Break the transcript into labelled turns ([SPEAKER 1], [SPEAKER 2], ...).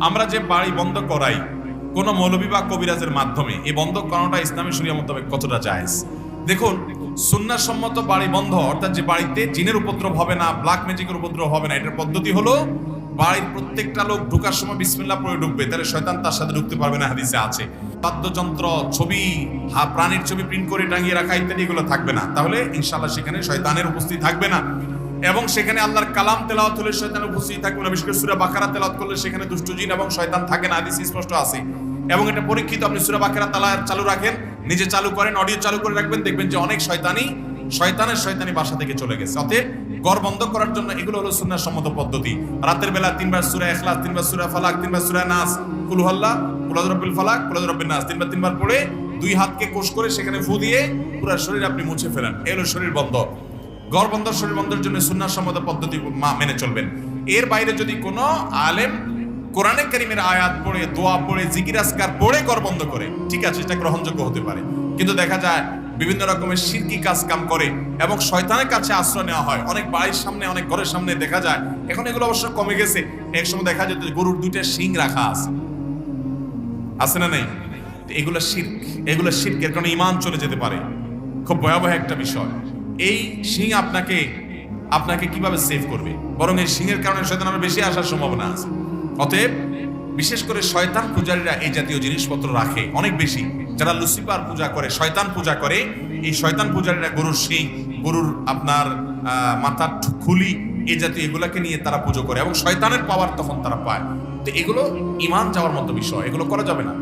[SPEAKER 1] আমরা যে বাড়ি বন্ধ করাই, কোন মৌলবী বা কবিরাজের মাধ্যমে, এই বন্ধ করানোটা ইসলামী শরিয়া মোতাবেক কতটা জায়েজ? দেখুন, সুন্নাসম্মত বাড়ি বন্ধ, অর্থাৎ যে বাড়িতে জিনের উপদ্রব হবে না, ব্ল্যাক ম্যাজিকের উপদ্রব হবে না, এটার পদ্ধতি হলো, বাড়ির প্রত্যেকটা লোক ঢোকার সময় বিসমিল্লাহ পড়ে ঢুকবে, তাহলে শয়তান তার সাথে ঢুকতে পারবে না হাদিসে আছে। বাদ্যযন্ত্র, ছবি, হা, প্রাণীর ছবি প্রিন্ট করে টাঙিয়ে রাখা ইত্যাদি এগুলো থাকবে না। তাহলে ইনশাআল্লাহ সেখানে শয়তানের উপস্থিতি থাকবে না। এবং সেখানে আল্লাহর কালাম তেলাওয়াত হলে শয়তান উপস্থিত থাকবে না। বিশেষ করে সূরা বাকারা তেলাওয়াত করলে সেখানে দুষ্ট জিন এবং শয়তান থাকে না। হাদিস স্পষ্ট আছে। এবং এটা পরীক্ষিত, আপনি সূরা বাকারা তালা চালু রাখেন, নিজে চালু করেন, অডিও চালু করে রাখবেন, দেখবেন যে অনেক শয়তানি, শয়তানের শয়তানি বাসা থেকে চলে গেছে। অতএব ঘর বন্ধ করার জন্য এগুলো হলো সুন্নাহ সম্মত পদ্ধতি। রাতের বেলা তিনবার সূরা ইখলাস, তিনবার সূরা ফালাক, তিনবার সূরা নাস কুল হাল্লা কুলাদ রব্বিল ফালাক কুলাদ রব্বিন নাস। তিনবার তিনবার পড়ে দুই হাতকে কোষ করে সেখানে ফু দিয়ে পুরো শরীর আপনি মুছে ফেলেন। এলো শরীর বন্ধ। ঘর বন্ধ শরীর বন্ধের জন্য সুন্নাহ সম্মত পদ্ধতি মা মেনে চলবেন। এর বাইরে যদি কোনো আলেম কোরআনে কারিমের আয়াত পড়ে, দোয়া পড়ে জিকিরাজকার পড়ে ঘর বন্ধ করে, ঠিক আছে এটা গ্রহণযোগ্য হতে পারে। কিন্তু দেখা যায় বিভিন্ন রকমের শিরকি কাজ কাম করে এবং শয়তানের কাছে আশ্রয় নেওয়া হয়। অনেক বাড়ির সামনে, অনেক ঘরের সামনে দেখা যায়, এখন এগুলো অবশ্য কমে গেছে। এক সময় দেখা যেত গরুর দুইটা শিং রাখা আছে। আছে না নেই? এগুলো শির্ক এগুলো শির্ক এর কারণে ইমান চলে যেতে পারে। খুব ভয়াবহ একটা বিষয়। এই শিং আপনাকে আপনাকে কীভাবে সেভ করবে? বরং এই শিংয়ের কারণে শয়তান আরও বেশি আসার সম্ভাবনা আছে। অতএব, বিশেষ করে শয়তান পূজারীরা এই জাতীয় জিনিসপত্র রাখে অনেক বেশি। যারা লুসিফার পূজা করে, শয়তান পূজা করে, এই শয়তান পূজারীরা গরুর শিং, গরুর আপনার মাথার খুলি, এই জাতীয় এগুলাকে নিয়ে তারা পুজো করে এবং শয়তানের পাওয়ার তখন তারা পায়। তো এগুলো ইমান যাওয়ার মতো বিষয়, এগুলো করা যাবে না।